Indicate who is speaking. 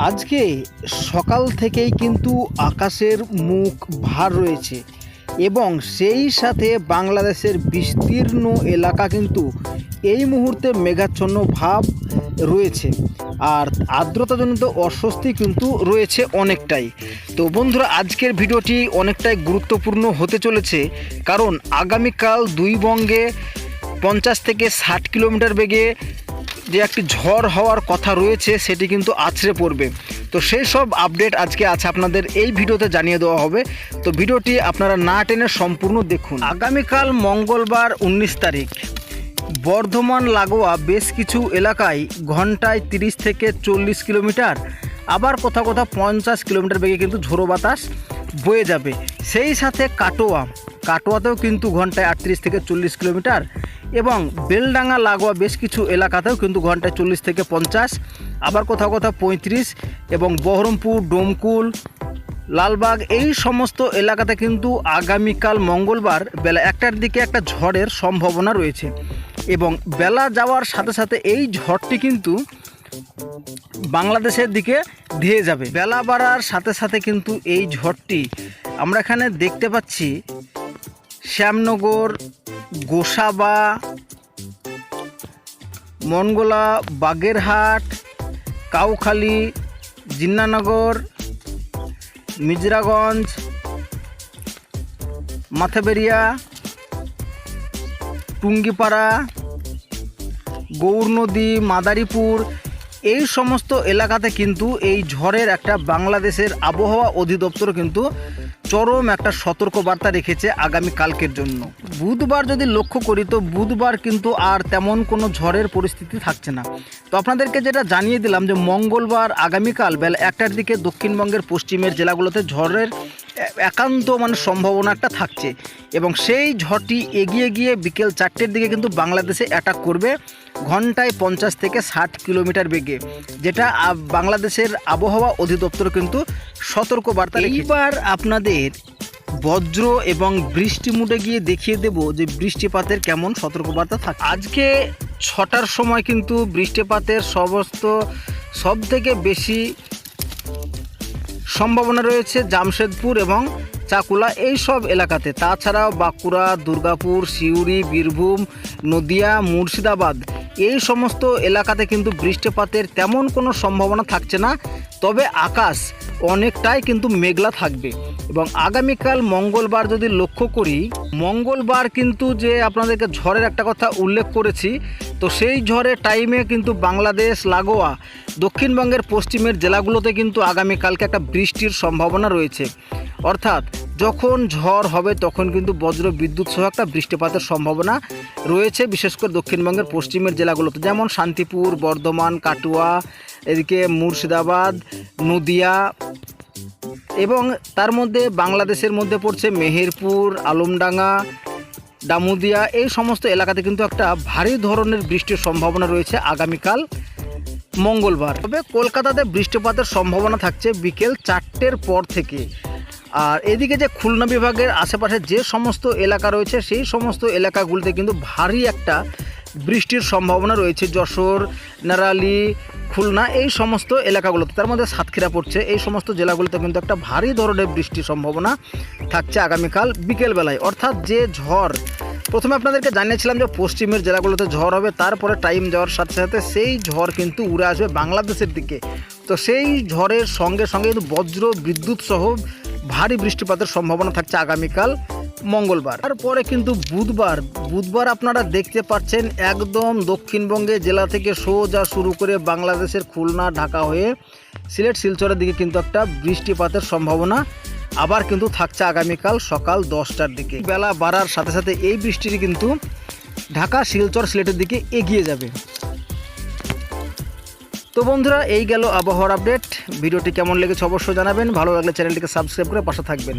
Speaker 1: আজকে সকাল থেকেই কিন্তু আকাশের মুখ ভার রয়েছে এবং সেই সাথে বাংলাদেশের বিস্তীর্ণ এলাকা কিন্তু এই মুহূর্তে মেঘাচ্ছন্ন ভাব রয়েছে আর আর্দ্রতাজনিত অস্বস্তি কিন্তু রয়েছে অনেকটাই। তো বন্ধুরা, আজকের ভিডিওটি অনেকটাই গুরুত্বপূর্ণ হতে চলেছে কারণ আগামীকাল দুই বঙ্গে পঞ্চাশ থেকে ষাট কিলোমিটার বেগে যে একটি ঝড় হওয়ার কথা রয়েছে সেটি কিন্তু আছড়ে পড়বে। তো সেই সব আপডেট আজকে আছে আপনাদের এই ভিডিওতে জানিয়ে দেওয়া হবে। তো ভিডিওটি আপনারা না টেনে সম্পূর্ণ দেখুন। আগামীকাল মঙ্গলবার উনিশ তারিখ। বর্ধমান লাগোয়া বেশ কিছু এলাকায় ঘন্টায় তিরিশ থেকে চল্লিশ কিলোমিটার, আবার কোথাও কোথাও পঞ্চাশ কিলোমিটার বেগে কিন্তু ঝোড়ো বাতাস বয়ে যাবে। সেই সাথে কাটোয়া। কাটোয়াতেও কিন্তু ঘন্টায় আটত্রিশ থেকে চল্লিশ কিলোমিটার এবং বেলডাঙ্গা, লাগোয়া বেশ কিছু এলাকাতেও কিন্তু ঘন্টায় চল্লিশ থেকে পঞ্চাশ, আবার কোথাও কোথাও পঁয়ত্রিশ এবং বহরমপুর, ডোমকুল, লালবাগ এই সমস্ত এলাকাতে কিন্তু আগামীকাল মঙ্গলবার বেলা একটার দিকে একটা ঝড়ের সম্ভাবনা রয়েছে এবং বেলা যাওয়ার সাথে সাথে এই ঝড়টি কিন্তু বাংলাদেশের দিকে ধেয়ে যাবে। বেলা বাড়ার সাথে সাথে কিন্তু এই ঝড়টি আমরা এখানে দেখতে পাচ্ছি শ্যামনগর গোসাবা, মনগোলা, বাগেরহাট, কাউখালী, জিন্নানগর, মিজরাগঞ্জ, মাথাবেরিয়া, টুঙ্গিপাড়া গৌর নদী, মাদারীপুর, এই সমস্ত এলাকাতে কিন্তু এই ঝড়ের একটা বাংলাদেশের আবহাওয়া অধিদপ্তর কিন্তু চরম একটা সতর্কবার্তা রেখেছে আগামী কালকের জন্য। বুধবার যদি লক্ষ্য করি তো বুধবার কিন্তু আর তেমন কোনো ঝড়ের পরিস্থিতি থাকছে না। তো আপনাদেরকে যেটা জানিয়ে দিলাম যে মঙ্গলবার আগামীকাল বেলা একটার দিকে দক্ষিণবঙ্গের পশ্চিমের জেলাগুলোতে ঝড়ের একান্ত মানে সম্ভাবনা একটা থাকছে। এবং সেই ঝড়টি এগিয়ে গিয়ে বিকেল চারটের দিকে কিন্তু বাংলাদেশে অ্যাটাক করবে। ঘন্টায় পঞ্চাশ থেকে ষাট কিলোমিটার বেগে যেটা বাংলাদেশের আবহাওয়া অধিদপ্তর কিন্তু সতর্কবার্তা এইবার আপনাদের বজ্র এবং বৃষ্টি মুডে গিয়ে দেখিয়ে দেব যে বৃষ্টিপাতের কেমন সতর্কবার্তা থাকে। আজকে ছটার সময় কিন্তু বৃষ্টিপাতের সমস্ত সব থেকে বেশি সম্ভাবনা রয়েছে জামশেদপুর এবং চাকুলা এই সব এলাকাতে। তাছাড়াও বাঁকুড়া দুর্গাপুর সিউড়ি বীরভূম নদিয়া মুর্শিদাবাদ। এই সমস্ত এলাকাতে কিন্তু বৃষ্টিপাতের তেমন কোনো সম্ভাবনা থাকছে না, তবে আকাশ অনেকটাই কিন্তু মেঘলা থাকবে। এবং আগামীকাল মঙ্গলবার যদি লক্ষ্য করি, মঙ্গলবার কিন্তু যে আপনাদেরকে ঝড়ের একটা কথা উল্লেখ করেছি, তো সেই ঝড়ের টাইমে কিন্তু বাংলাদেশ, লাগোয়া, দক্ষিণবঙ্গের পশ্চিমের জেলাগুলোতে কিন্তু আগামীকালকে একটা বৃষ্টির সম্ভাবনা রয়েছে। অর্থাৎ যখন ঝড় হবে তখন কিন্তু বজ্র বিদ্যুৎ সহ একটা বৃষ্টিপাতের সম্ভাবনা রয়েছে, বিশেষ করে দক্ষিণবঙ্গের পশ্চিমের জেলাগুলোতে। যেমন শান্তিপুর, বর্ধমান, কাটুয়া, এদিকে মুর্শিদাবাদ, নদিয়া এবং তার মধ্যে বাংলাদেশের মধ্যে পড়ছে মেহেরপুর, আলমডাঙ্গা ডামুদিয়া এই সমস্ত এলাকাতে কিন্তু একটা ভারী ধরনের বৃষ্টির সম্ভাবনা রয়েছে আগামীকাল মঙ্গলবার। তবে কলকাতাতে বৃষ্টিপাতের সম্ভাবনা থাকছে বিকেল চারটের পর থেকে। আর এদিকে যে খুলনা বিভাগের আশেপাশে যে সমস্ত এলাকা রয়েছে, সেই সমস্ত এলাকাগুলিতে কিন্তু ভারী একটা বৃষ্টির সম্ভাবনা রয়েছে। যশোর, নারালি, খুলনা এই সমস্ত এলাকাগুলোতে। তার মধ্যে সাতক্ষীরা পড়ছে। এই সমস্ত জেলাগুলোতে কিন্তু একটা ভারী ধরনের বৃষ্টির সম্ভাবনা থাকছে আগামীকাল বিকেলবেলায়। অর্থাৎ যে ঝড়, প্রথমে আপনাদেরকে জানিয়েছিলাম যে পশ্চিমের জেলাগুলোতে ঝড় হবে, তারপরে টাইম যাওয়ার সাথে সাথে সেই ঝড় কিন্তু উড়ে আসবে বাংলাদেশের দিকে। তো সেই ঝড়ের সঙ্গে সঙ্গে কিন্তু বজ্র, বিদ্যুৎ সহ ভারী বৃষ্টিপাতের সম্ভাবনা থাকছে আগামীকাল মঙ্গলবার। তারপরে কিন্তু বুধবার বুধবার আপনারা দেখতে পাচ্ছেন একদম দক্ষিণবঙ্গে জেলা থেকে সোজা শুরু করে বাংলাদেশের খুলনা, ঢাকা হয়ে সিলেট, শিলচরের দিকে কিন্তু একটা বৃষ্টিপাতের সম্ভাবনা আবার কিন্তু থাকছে আগামীকাল সকাল দশটার দিকে। বেলা বাড়ার সাথে সাথে এই বৃষ্টিটি কিন্তু ঢাকা, শিলচর, সিলেটের দিকে এগিয়ে যাবে। তো বন্ধুরা, এই গেল আবহাওয়ার আপডেট। ভিডিওটি কেমন লেগেছে অবশ্যই জানাবেন। ভালো লাগলে চ্যানেলটিকে সাবস্ক্রাইব করে পাশে থাকবেন।